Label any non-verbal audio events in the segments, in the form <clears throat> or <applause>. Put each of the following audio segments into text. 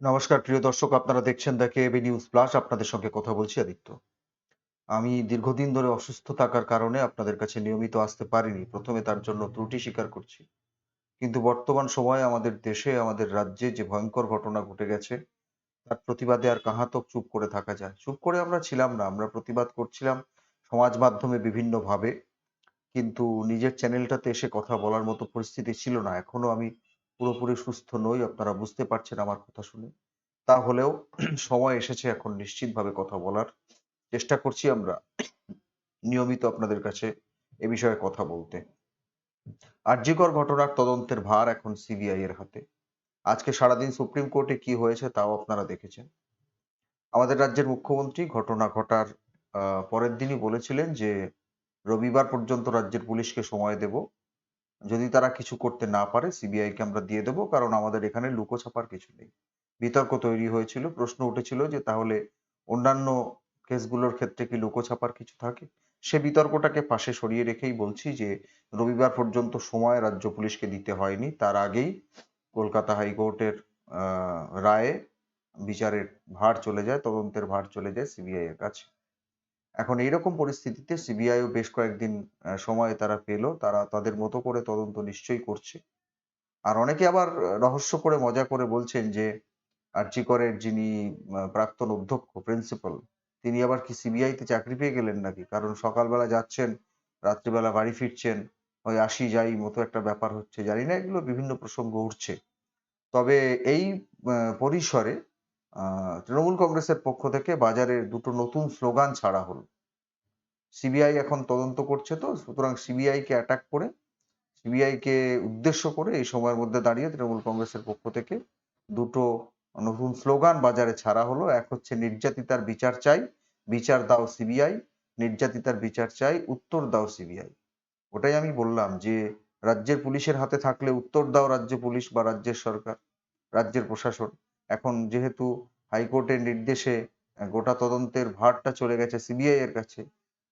নমস্কার, প্রিয় দর্শক, আপনারা দেখছেন দ্য কেএবি নিউজ প্লাস। আপনাদের সঙ্গে কথা বলছি আদিত্য। আমি দীর্ঘদিন ধরে অসুস্থ থাকার কারণে আপনাদের কাছে নিয়মিত আসতে পারিনি। প্রথমে তার জন্য ত্রুটি স্বীকার করছি। কিন্তু বর্তমান সময়ে আমাদের দেশে, আমাদের রাজ্যে যে ভয়ঙ্কর ঘটনা ঘটে গেছে, তার প্রতিবাদে আর কাহাতক চুপ করে থাকা যায়। চুপ করে আমরা ছিলাম না, আমরা প্রতিবাদ করছিলাম সমাজ মাধ্যমে বিভিন্ন ভাবে কিন্তু নিজের চ্যানেলটাতে এসে কথা বলার মতো পরিস্থিতি ছিল না। এখনও আমি পুরোপুরি সুস্থ নই, আপনারা বুঝতে পারছেন আমার কথা শুনে। তাহলেও <clears throat> সময় এসেছে এখন নিশ্চিতভাবে কথা বলার। চেষ্টা করছি আমরা নিয়মিত আপনাদের কাছে এ বিষয়ে কথা বলতে। আরজিকর ঘটনার তদন্তের ভার এখন সিবিআই এর হাতে। আজকে সারাদিন সুপ্রিম কোর্টে কি হয়েছে তাও আপনারা দেখেছেন। আমাদের রাজ্যের মুখ্যমন্ত্রী ঘটনা ঘটার পরের দিনই বলেছিলেন যে, রবিবার পর্যন্ত রাজ্যের পুলিশকে সময় দেব। যদি তারা কিছু করতে না পারে সিবিআই কে আমরা দিয়ে দেবো, কারণ আমাদের এখানে লুকোছাপার কিছু নেই। বিতর্ক তৈরি হয়েছিল, প্রশ্ন উঠেছিল যে তাহলে অন্যান্য কেসগুলোর ক্ষেত্রে কি লুকোছাপার কিছু থাকে? সে বিতর্কটাকে পাশে সরিয়ে রেখেই বলছি যে, রবিবার পর্যন্ত সময় রাজ্য পুলিশকে দিতে হয়নি। তার আগেই কলকাতা হাইকোর্টের রায়ে বিচারের ভার চলে যায়, তদন্তের ভার চলে যায় সিবিআই এর কাছে। এখন এইরকম পরিস্থিতিতে সিবিআইও বেশ কয়েকদিন সময় তারা পেল তারা তাদের মতো করে তদন্ত নিশ্চয়ই করছে। আর অনেকে আবার রহস্য করে, মজা করে বলছেন যে আর্চিকরের যিনি প্রাক্তন অধ্যক্ষ প্রিন্সিপাল তিনি আবার কি সিবিআই তে চাকরি পেয়ে গেলেন নাকি? কারণ সকালবেলা যাচ্ছেন, রাত্রিবেলা বাড়ি ফিরছেন, ওই আসি যাই মতো একটা ব্যাপার হচ্ছে। জানি না, এগুলো বিভিন্ন প্রসঙ্গ উঠছে। তবে এই পরিসরে তৃণমূল কংগ্রেসের পক্ষ থেকে বাজারে দুটো নতুন স্লোগান ছাড়া হলো। সিবিআই এখন তদন্ত করছে তো, সুতরাং সিবিআই কে অ্যাটাক করে সিবিআই কে উদ্দেশ্য করে এই সময়ের মধ্যে দাঁড়িয়ে তৃণমূল কংগ্রেসের পক্ষ থেকে দুটো নতুন স্লোগান বাজারে ছাড়া হলো। এক হচ্ছে নির্যাতিতার বিচার চাই, বিচার দাও সিবিআই, নির্যাতিতার বিচার চাই, উত্তর দাও সিবিআই। ওটাই আমি বললাম যে, রাজ্যের পুলিশের হাতে থাকলে উত্তর দাও রাজ্য পুলিশ বা রাজ্যের সরকার, রাজ্যের প্রশাসন। এখন যেহেতু হাইকোর্টের নির্দেশে গোটা তদন্তের ভারটা চলে গেছে সিবিআই এর কাছে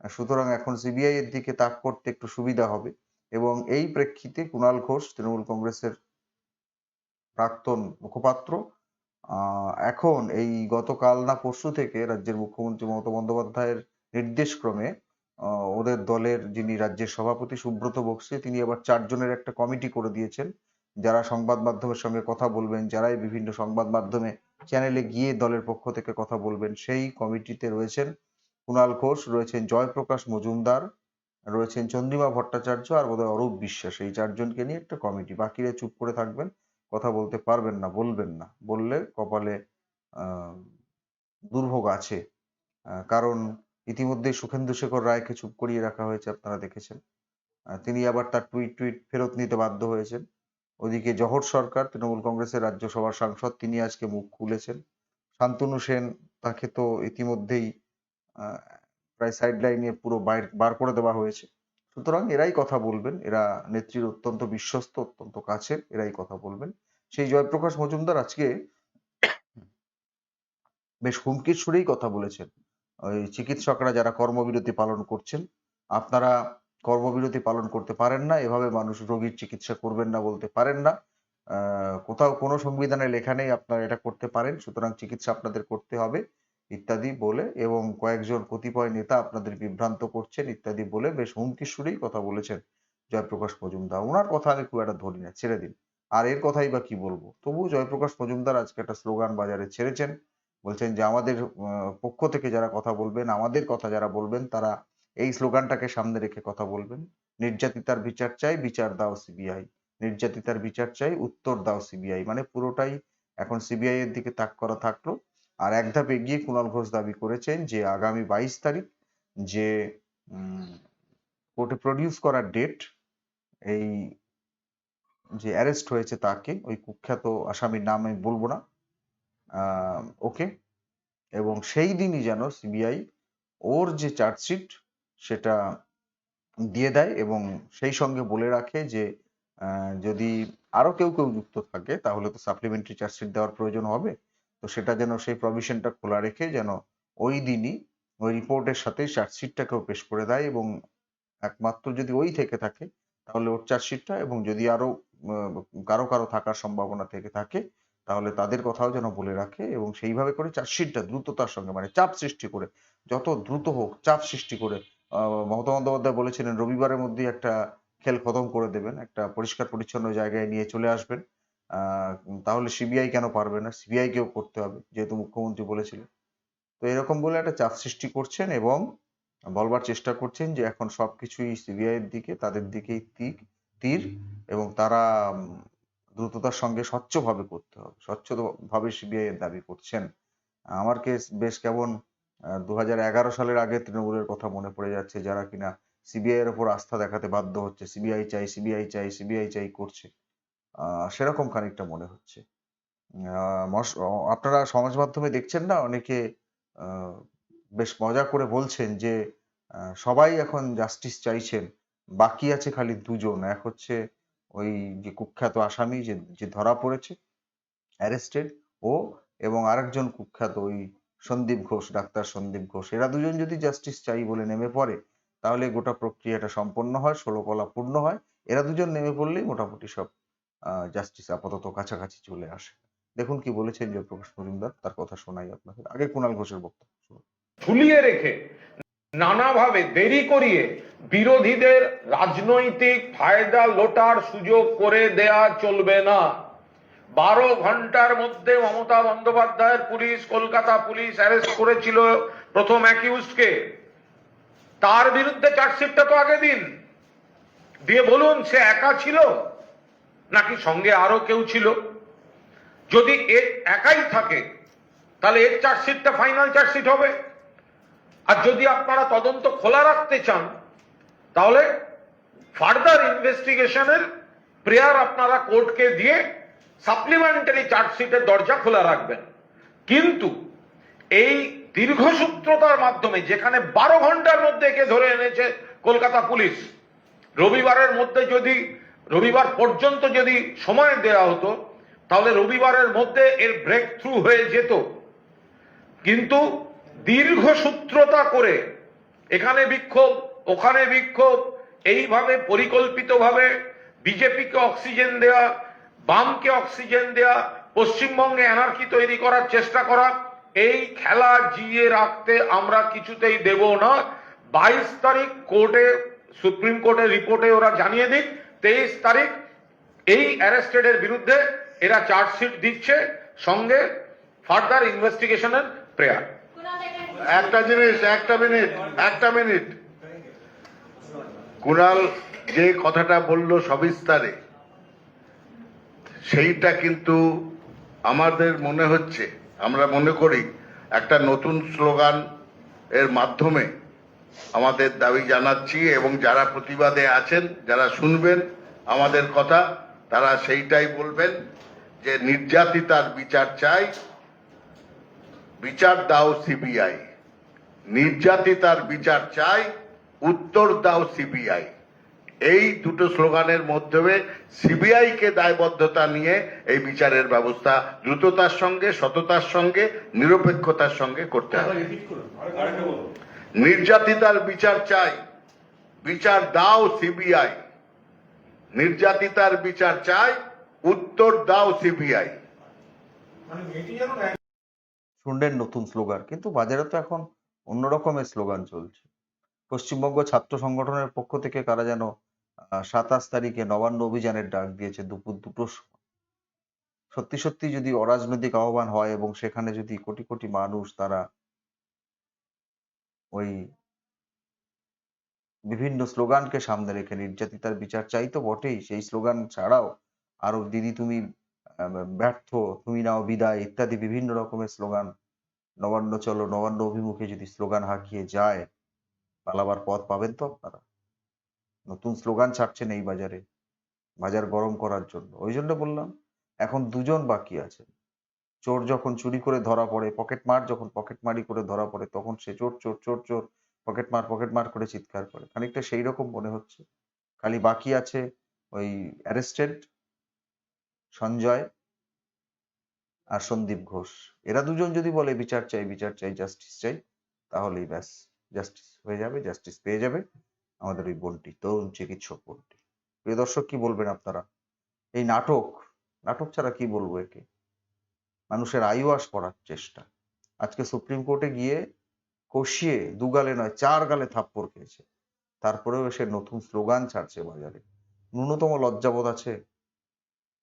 সুতরাং এখন সিবিআই এর দিকে তাক করতে একটু সুবিধা হবে এবং এই প্রেক্ষিতে কুণাল ঘোষ, তৃণমূল কংগ্রেসের প্রাক্তন মুখপাত্র এখন এই গতকাল না পরশু থেকে রাজ্যের মুখ্যমন্ত্রী মমতা বন্দ্যোপাধ্যায়ের নির্দেশক্রমে ওদের দলের যিনি রাজ্যের সভাপতি সুব্রত বক্সি, তিনি আবার চারজনের একটা কমিটি করে দিয়েছেন। যারা সংবাদ মাধ্যমের সঙ্গে কথা বলবেন, যারাই বিভিন্ন সংবাদ মাধ্যমে চ্যানেলে গিয়ে দলের পক্ষ থেকে কথা বলবেন, সেই কমিটিতে রয়েছেন কুণাল ঘোষ, রয়েছেন জয়প্রকাশ মজুমদার, রয়েছেন চন্দ্রিমা ভট্টাচার্য আর বোধহয় অরূপ বিশ্বাস। এই চারজনকে নিয়ে একটা কমিটি। বাকিরা চুপ করে থাকবেন, কথা বলতে পারবেন না, বলবেন না। বললে কপালে দুর্ভোগ আছে। কারণ ইতিমধ্যে সুখেন্দু শেখর রায়কে চুপ করিয়ে রাখা হয়েছে, আপনারা দেখেছেন। তিনি আবার তার টুইট টুইট ফেরত নিতে বাধ্য হয়েছেন। ওদিকে জহর সরকার, তৃণমূল কংগ্রেসের রাজ্যসভার সাংসদ, তিনি আজকে মুখ খুলেছেন। শান্তনু সেন তাকে তো ইতিমধ্যেই প্রায় সাইড লাইনে পুরো বার করে দেওয়া হয়েছে। সুতরাং এরাই কথা বলবেন। এরা নেত্রীর অত্যন্ত বিশ্বস্ত, অত্যন্ত কাছের, এরাই কথা বলবেন। সেই জয়প্রকাশ মজুমদার আজকে বেশ হুমকির সুরেই কথা বলেছেন। ওই চিকিৎসকরা যারা কর্মবিরতি পালন করছেন, আপনারা কর্মবিরতি পালন করতে পারেন না, এভাবে মানুষ রোগীর চিকিৎসা করবেন না বলতে পারেন না। কোথাও কোনো সংবিধানে লেখা নেই আপনারা এটা করতে পারেন, সুতরাং চিকিৎসা আপনাদের করতে হবে, ইত্যাদি বলে, এবং কয়েকজন কতিপয় নেতা আপনাদের বিভ্রান্ত করছেন, ইত্যাদি বলে বেশ হুমকির সুরেই কথা বলেছেন জয়প্রকাশ মজুমদার। ওনার কথা আমি খুব একটা ধরি না, ছেড়ে দিন। আর এর কথাই বা কি বলব? তবু জয়প্রকাশ মজুমদার আজকে একটা স্লোগান বাজারে ছেড়েছেন, বলছেন যে আমাদের পক্ষ থেকে যারা কথা বলবেন, আমাদের কথা যারা বলবেন, তারা এই স্লোগানটাকে সামনে রেখে কথা বলবেন। নির্যাতিতার বিচার চাই, বিচার দাও সিবিআই নির্যাতিতার বিচার চাই, উত্তর দাও সিবিআই মানে পুরোটাই এখন সিবিআই এর দিকে তাক করা থাকল। আর এক ধাপ এগিয়ে কুণাল ঘোষ দাবি করেছেন যে, আগামী বাইশ তারিখ যে কোর্টে প্রডিউস করার ডেট এই যে অ্যারেস্ট হয়েছে তাকে, ওই কুখ্যাত আসামির নাম আমি বলব না। ওকে। এবং সেই দিনই যেন সিবিআই ওর যে চার্জশিট সেটা দিয়ে দেয় এবং সেই সঙ্গে বলে রাখে যে যদি আরও কেউ কেউ যুক্ত থাকে তাহলে তো সাপ্লিমেন্টারি চার্জশিট দেওয়ার প্রয়োজন হবে। তো সেটা যেন সেই প্রভিশনটা খোলা রেখে যেন ওই দিনই ওই রিপোর্টের সাথে চার্জশিটটাকেও পেশ করে দেয় এবং একমাত্র যদি ওই থেকে থাকে তাহলে ওর চার্জশিটটা এবং যদি আরও আহ, কারও কারও থাকার সম্ভাবনা থেকে থাকে তাহলে তাদের কথাও যেন বলে রাখে এবং সেইভাবে করে চার্জশিটটা দ্রুততার সঙ্গে মানে চাপ সৃষ্টি করে যত দ্রুত হোক চাপ সৃষ্টি করে মমতা বন্দ্যোপাধ্যায় বলেছিলেন, রবিবারের মধ্যেই একটা খেল খতম করে দেবেন, একটা পরিষ্কার পরিচ্ছন্ন জায়গায় নিয়ে চলে আসবেন। তাহলে সিবিআই কেন পারবে না? সিবিআই কেও করতে হবে, যেহেতু মুখ্যমন্ত্রী বলেছিলেন। তো এরকম বলে একটা চাপ সৃষ্টি করছেন এবং বলবার চেষ্টা করছেন যে এখন সবকিছুই সিবিআই এর দিকে, তাদের দিকেই তীর তীর এবং তারা দ্রুততার সঙ্গে স্বচ্ছভাবে করতে হবে। স্বচ্ছভাবে সিবিআই এর দাবি করছেন। আমার কেস বেশ কেমন দু সালের আগে তৃণমূলের কথা মনে পড়ে যাচ্ছে যারা কিনা সিবিআই এর উপর আস্থা দেখাতে বাধ্য হচ্ছে। সিবিআই চাই সিবিআই চাই সিবিআই চাই করছে। সেরকম খানিকটা মনে হচ্ছে। আপনারা সমাজ মাধ্যমে দেখছেন না? অনেকে বেশ মজা করে বলছেন যে সবাই এখন জাস্টিস চাইছেন, বাকি আছে খালি দুজন। এক হচ্ছে ওই যে কুখ্যাত আসামি যে যে ধরা পড়েছে, অ্যারেস্টেড ও এবং আরেকজন কুখ্যাত ওই সন্দীপ ঘোষ, ডাক্তার সন্দীপ ঘোষ। এরা দুজন যদি জাস্টিস চাই বলে নেমে পড়ে, তাহলে গোটা প্রক্রিয়াটা সম্পন্ন হয়, ষোলো কলা পূর্ণ হয়। এরা দুজন নেমে পড়লেই মোটামুটি সব জাস্টিস আপাতত কাছাকাছি চলে আসে। দেখুন কি বলেছেন জয়প্রকাশ মজুমদার, তার কথা শোনাই আপনাদের। আগে কুণাল ঘোষের বক্তব্য। ঝুলিয়ে রেখে, নানাভাবে দেরি করিয়ে বিরোধীদের রাজনৈতিক ফায়দা লোটার সুযোগ করে দেয়া চলবে না। বারো ঘণ্টার মধ্যে মমতা বন্দ্যোপাধ্যায়ের পুলিশ, কলকাতা পুলিশ অ্যারেস্ট করেছিল প্রথম অ্যাকিউজকে। তার বিরুদ্ধে চার্জশিটটা তো আগে দিন। দিয়ে বলুন, সে একা ছিল? নাকি সঙ্গে আরও কেউ ছিল? যদি এ একাই থাকে, তাহলে এর চার্জশিটটা, ফাইনাল চার্জশিট হবে। আর যদি আপনারা তদন্ত খোলা রাখতে চান, তাহলে ফার্দার ইনভেস্টিগেশনের প্রেয়ার আপনারা কোর্টকে দিয়ে সাপ্লিমেন্টারি চার্জশিটের দরজা খোলা রাখবেন। কিন্তু এই দীর্ঘসূত্রতার মাধ্যমে, যেখানে বারো ঘণ্টার মধ্যে একে ধরে এনেছে কলকাতা পুলিশ, রবিবারের মধ্যে যদি, রবিবার পর্যন্ত যদি সময় দেওয়া হতো, তাহলে রবিবারের মধ্যে এর ব্রেক থ্রু হয়ে যেত। কিন্তু দীর্ঘসূত্রতা করে, এখানে বিক্ষোভ, ওখানে বিক্ষোভ, এইভাবে পরিকল্পিতভাবে বিজেপিকে অক্সিজেন দেয়া বামকে অক্সিজেন দেয়া, পশ্চিমবঙ্গে অ্যানার্কি তৈরি করার চেষ্টা করা, এই খেলা জিয়ে রাখতে আমরা কিছুতেই দেব না। বাইশ তারিখ কোর্টে, সুপ্রিম কোর্টের রিপোর্টে ওরা জানিয়ে দিক, তেইশ তারিখ এই অ্যারেস্টেডের বিরুদ্ধে এরা চার্জশিট দিচ্ছে সঙ্গে ফার্দার ইনভেস্টিগেশনের প্রেয়ার। একটা জিনিস, একটা মিনিট একটা মিনিট। কুণাল যে কথাটা বলল সবিস্তারে সেইটা কিন্তু আমাদের মনে হচ্ছে, আমরা মনে করি একটা নতুন স্লোগান এর মাধ্যমে আমাদের দাবি জানাচ্ছি এবং যারা প্রতিবাদে আছেন, যারা শুনবেন আমাদের কথা, তারা সেইটাই বলবেন যে নির্যাতিতার বিচার চাই। বিচার দাও সিবিআই। নির্যাতিতার বিচার চাই, উত্তর দাও সিবিআই। এই দুটো স্লোগানের মাধ্যমে সিবিআই কে দায়বদ্ধতা নিয়ে এই বিচারের ব্যবস্থা দ্রুততার সঙ্গে সততার সঙ্গে নিরপেক্ষতার সঙ্গে করতে হবে। নির্যাতিতার বিচার চাই। বিচার দাও সিবিআই। নির্যাতিতার বিচার চাই উত্তর দাও সিবিআই। শুনলেন নতুন স্লোগান কিন্তু বাজারে তো এখন অন্যরকমের স্লোগান চলছে। পশ্চিমবঙ্গ ছাত্র সংগঠনের পক্ষ থেকে কারা যেন সাতাশ তারিখে নবান্ন অভিযানের ডাক দিয়েছে দুপুর দুটোর সময়। সত্যি সত্যি যদি অরাজনৈতিক আহ্বান হয় এবং সেখানে যদি কোটি কোটি মানুষ তারা ওই বিভিন্ন স্লোগানকে সামনে রেখে নির্যাতিতার বিচার চাই তো বটেই, সেই স্লোগান ছাড়াও আরও দিদি তুমি ব্যর্থ, তুমি নাও বিদায় ইত্যাদি বিভিন্ন রকমের স্লোগান, নবান্ন চলো নবান্ন অভিমুখে যদি স্লোগান হাঁকিয়ে যায়, পালাবার পথ পাবেন তো আপনারা। নতুন স্লোগান ছাড়ছেন এই বাজারে, বাজার গরম করার জন্য। ওই জন্য বললাম, এখন দুজন বাকি আছে চোর যখন চুরি করে ধরা পড়ে, পকেট মার যখন পকেট মারি করে ধরা পড়ে, তখন সে চোর চোর চোর চোর, পকেট মার পকেট মার করে চিৎকার করে। খানিকটা সেই রকম মনে হচ্ছে। খালি বাকি আছে ওই অ্যারেস্টেড সঞ্জয় আর সন্দীপ ঘোষ। এরা দুজন যদি বলে, বিচার চাই বিচার চাই, জাস্টিস চাই, তাহলেই ব্যাস, জাস্টিস হয়ে যাবে, জাস্টিস পেয়ে যাবে। আমাদের ওই বোনটি তরুণ চিকিৎসক বোনটি। প্রিয় দর্শক, কি বলবেন আপনারা? এই নাটক নাটক ছাড়া কি বলব একে? মানুষের আইওয়াস করার চেষ্টা। আজকে সুপ্রিম কোর্টে গিয়ে কষিয়ে দুগালে নয়, চার গালে থাপ্পড় খেয়েছে। তারপরেও সে নতুন স্লোগান ছাড়ছে বাজারে। ন্যূনতম লজ্জাবোধ আছে?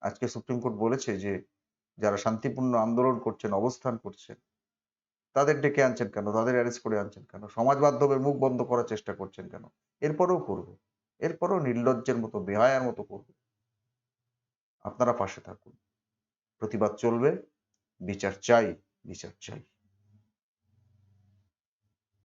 আজকে সুপ্রিম কোর্ট বলেছে যে, যারা শান্তিপূর্ণ আন্দোলন করছেন, অবস্থান করছেন তাদের ডেকে আনছেন কেন? তাদের অ্যারেস্ট করে আনছেন কেন? সমাজ মাধ্যমে মুখ বন্ধ করার চেষ্টা করছেন কেন? এরপরেও করবে। এরপরেও নির্লজ্জের মতো, বেহায়ার মতো করবে। আপনারা পাশে থাকুন। প্রতিবাদ চলবে। বিচার চাই বিচার চাই।